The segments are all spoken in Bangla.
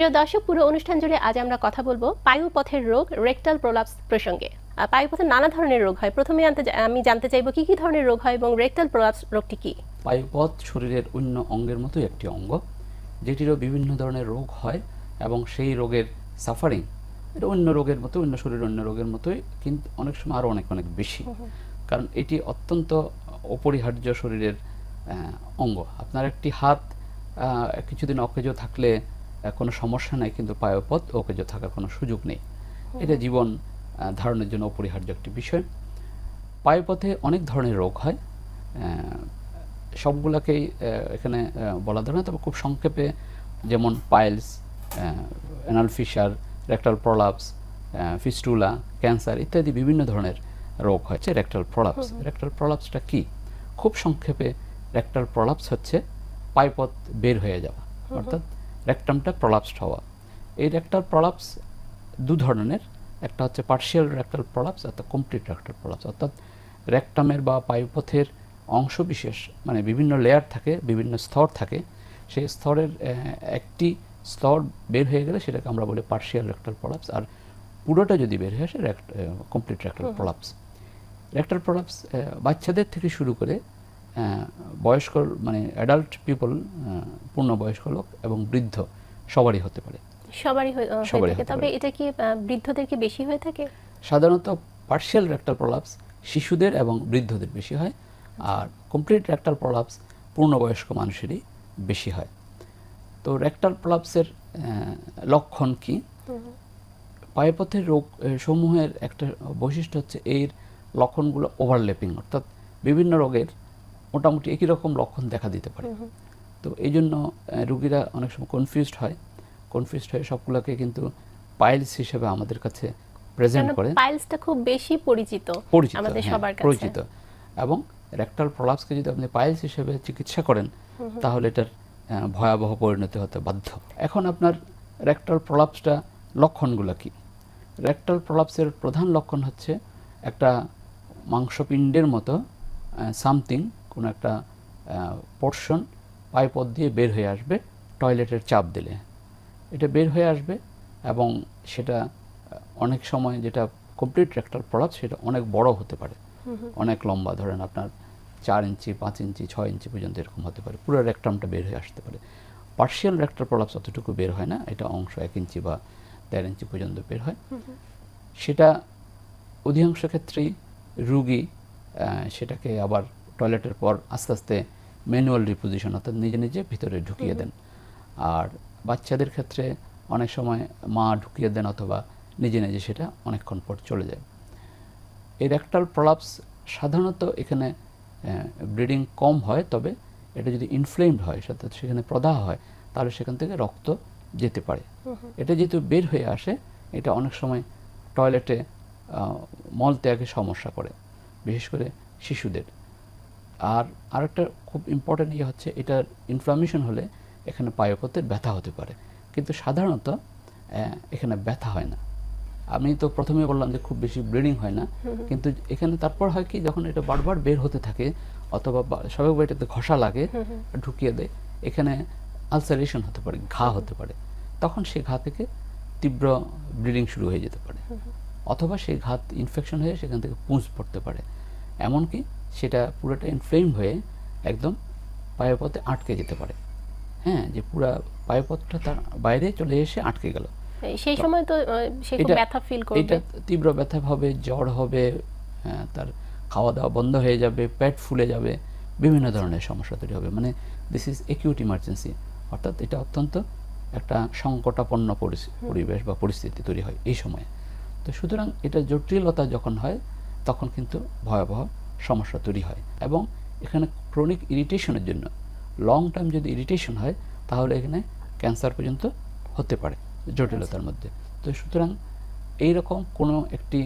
প্রিয় দর্শক পুরো অনুষ্ঠান জুড়ে আজ আমরা কথা বলব পায়ুপথের রোগ রেকটাল প্রোলাপস প্রসঙ্গে। পায়ুপথে নানা ধরনের রোগ হয়। প্রথমে আমি জানতে চাইব কি কি ধরনের রোগ হয় এবং রেকটাল প্রোলাপস রোগটি কি? পায়ুপথ শরীরের অন্য অঙ্গের মতোই একটি অঙ্গ যেটিরও বিভিন্ন ধরনের রোগ হয় এবং সেই রোগের সাফারিং এটা অন্য রোগের মতো অন্য শরীরের অন্য রোগের মতোই কিন্তু অনেক সময় আরও অনেক অনেক বেশি। কারণ এটি অত্যন্ত অপরিহার্য শরীরের অঙ্গ। আপনার একটি হাত কিছুদিন অকেজো থাকলে কোনো সমস্যা নাই কিন্তু পায়ুপথ অকেজো থাকার কোনো সুযোগ নেই। এটা জীবন ধারণের জন্য অপরিহার্য একটি বিষয়। পায়ুপথে অনেক ধরনের রোগ হয়। সবগুলোকেই এখানে বলা ধরে না তবে খুব সংক্ষেপে যেমন piles anal fissure rectal prolapse fistula cancer ইত্যাদি বিভিন্ন ধরনের রোগ হচ্ছে রেক্টাল প্রলাপস। রেক্টাল প্রলাপসটা কি? খুব সংক্ষেপে রেক্টাল প্রলাপস হচ্ছে পাইপথ বের হয়ে যাওয়া অর্থাৎ রেক্টামটা প্রলাপসড হওয়া। এই রেক্টাল প্রলাপস দু ধরনের একটা হচ্ছে পার্শিয়াল রেক্টাল প্রলাপস অর্থাৎ কমপ্লিট রেক্টাল প্রলাপস অর্থাৎ রেক্টামের বা পায়ুপথের অংশবিশেষ মানে বিভিন্ন লেয়ার থাকে বিভিন্ন স্তর থাকে সেই স্তরের একটি স্তর বের হয়ে গেলে সেটাকে আমরা বলি পার্শিয়াল রেক্টাল প্রলাপস আর পুরোটা যদি বের হয়ে আসে complete rectal prolapse rectal prolapse বাচ্চাদের থেকে শুরু করে বয়স্ক মানে অ্যাডাল্ট পিপল পূর্ণবয়স্ক লোক এবং বৃদ্ধ সবারই হতে পারে। সবারই সবারই তবে এটা কি বৃদ্ধদের কি বেশি হয়ে থাকে? সাধারণত পার্শিয়াল রেক্টাল প্রলাপস শিশুদের এবং বৃদ্ধদের বেশি হয় আর কমপ্লিট রেক্টাল প্রলাপস পূর্ণবয়স্ক মানুষেরই বেশি হয়। তো রেক্টাল প্রলাপসের লক্ষণ কি? পায়ুপথের রোগ সমূহের একটা বৈশিষ্ট্য হচ্ছে এর লক্ষণগুলো ওভারল্যাপিং অর্থাৎ বিভিন্ন রোগের মোটামুটি একই রকম লক্ষণ দেখা দিতে পারে। তো এই জন্য রুগীরা অনেক সময় কনফিউজড হয়। কনফিউজড হয়ে সবগুলোকে কিন্তু পাইলস হিসেবে আমাদের কাছে প্রেজেন্ট করে। পাইলসটা খুব বেশি পরিচিত পরিচিত আমাদের হ্যাঁ, সবার কাছে। পরিচিত। এবং রেক্টাল প্রলাপসকে যদি আপনি পাইলস হিসেবে চিকিৎসা করেন তাহলে এটার ভয়াবহ পরিণতি হতে বাধ্য। এখন আপনার রেক্টাল প্রলাপসটা লক্ষণগুলো কি? রেক্টাল প্রলাপসের প্রধান লক্ষণ হচ্ছে একটা মাংসপিণ্ডের মতো সামথিং কোনো একটা পোর্শন পাইপথ দিয়ে বের হয়ে আসবে টয়লেটের চাপ দিলে। এটা বের হয়ে আসবে এবং সেটা অনেক সময় যেটা কমপ্লিট রেক্টাল প্রলাপস সেটা অনেক বড় হতে পারে। অনেক লম্বা ধরেন আপনার চার ইঞ্চি পাঁচ ইঞ্চি ছয় ইঞ্চি পর্যন্ত এরকম হতে পারে। পুরো রেক্টামটা বের হয়ে আসতে পারে। পার্শিয়াল রেক্টাল প্রলাপ অতটুকু বের হয় না এটা অংশ এক ইঞ্চি বা দেড় ইঞ্চি পর্যন্ত বের হয়। সেটা অধিকাংশ ক্ষেত্রেই রুগী সেটাকে আবার টয়লেটের পর আস্তে আস্তে ম্যানুয়াল রিপোজিশন অর্থাৎ নিজে নিজে ভিতরে ঢুকিয়ে দেন। আর বাচ্চাদের ক্ষেত্রে অনেক সময় মা ঢুকিয়ে দেন অথবা নিজে নিজে সেটা অনেকক্ষণ পর চলে যায়। এই রেক্টাল প্রলাপস সাধারণত এখানে ব্লিডিং কম হয় তবে এটা যদি ইনফ্লেমড হয় অর্থাৎ সেখানে প্রদাহ হয় তাহলে সেখান থেকে রক্ত যেতে পারে। এটা যেহেতু বের হয়ে আসে এটা অনেক সময় টয়লেটে মল ত্যাগে সমস্যা করে বিশেষ করে শিশুদের। আর আরেকটা খুব ইম্পর্ট্যান্ট ইয়ে হচ্ছে এটার ইনফ্লামেশন হলে এখানে পায়ুপথের ব্যথা হতে পারে। কিন্তু সাধারণত এখানে ব্যথা হয় না। আমি তো প্রথমে বললাম যে খুব বেশি ব্লিডিং হয় না। কিন্তু এখানে তারপর হয় কি যখন এটা বারবার বের হতে থাকে অথবা স্বাভাবিকভাবে এটাতে ঘষা লাগে ঢুকিয়ে দেয় এখানে আলসারেশন হতে পারে ঘা হতে পারে। তখন সেই ঘা থেকে তীব্র ব্লিডিং শুরু হয়ে যেতে পারে। অথবা সেই ঘাত ইনফেকশন হয়ে সেখান থেকে পুঁজ পড়তে পারে। এমনকি সেটা পুরোটা ইনফ্লেম হয়ে একদম পায়ুপথে আটকে যেতে পারে। হ্যাঁ যে পুরা পায়ুপথটা তার বাইরে চলে এসে আটকে গেল। সেই সময় তো সে খুব ব্যথা ফিল করবে। এটা তীব্র ব্যথা হবে জ্বর হবে হ্যাঁ, তার খাওয়া দাওয়া বন্ধ হয়ে যাবে পেট ফুলে যাবে বিভিন্ন ধরনের সমস্যা তৈরি হবে। মানে দিস ইজ একিউট ইমার্জেন্সি অর্থাৎ এটা অত্যন্ত একটা সংকটাপন্ন পরিবেশ বা পরিস্থিতি তৈরি হয় এই সময়ে। তো সুতরাং এটা জটিলতা যখন হয় তখন কিন্তু ভয়াবহ সমস্যা তৈরি হয় এবং এখানে ক্রনিক ইরিটেশনের জন্য লং টার্ম যদি ইরিটেশন হয়, তাহলে এখানে ক্যান্সার পর্যন্ত হতে পারে জটিলতার মধ্যে। তো সুতরাং এইরকম কোনো একটি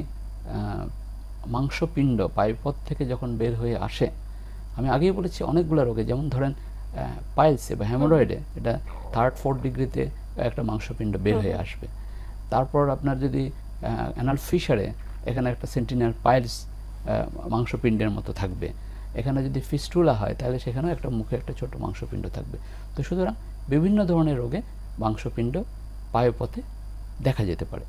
মাংসপিণ্ড পাইপথ থেকে যখন বের হয়ে আসে, আমি আগেই বলেছি অনেকগুলো রোগে, যেমন ধরেন পাইলসে বা হ্যামোরয়েডে এটা থার্ড ফোর্থ ডিগ্রিতে একটা মাংসপিণ্ড বের হয়ে আসবে। তারপর আপনার যদি অ্যানাল ফিশারে এখানে একটা সেন্টিনাল পাইলস মাংসপিণ্ডের মতো থাকবে। এখানে যদি ফিস্টুলা হয়, তাহলে সেখানেও একটা মুখে একটা ছোট মাংসপিণ্ড থাকবে। তো সুতরাং বিভিন্ন ধরনের রোগে মাংসপিণ্ড পায়ুপথে দেখা যেতে পারে।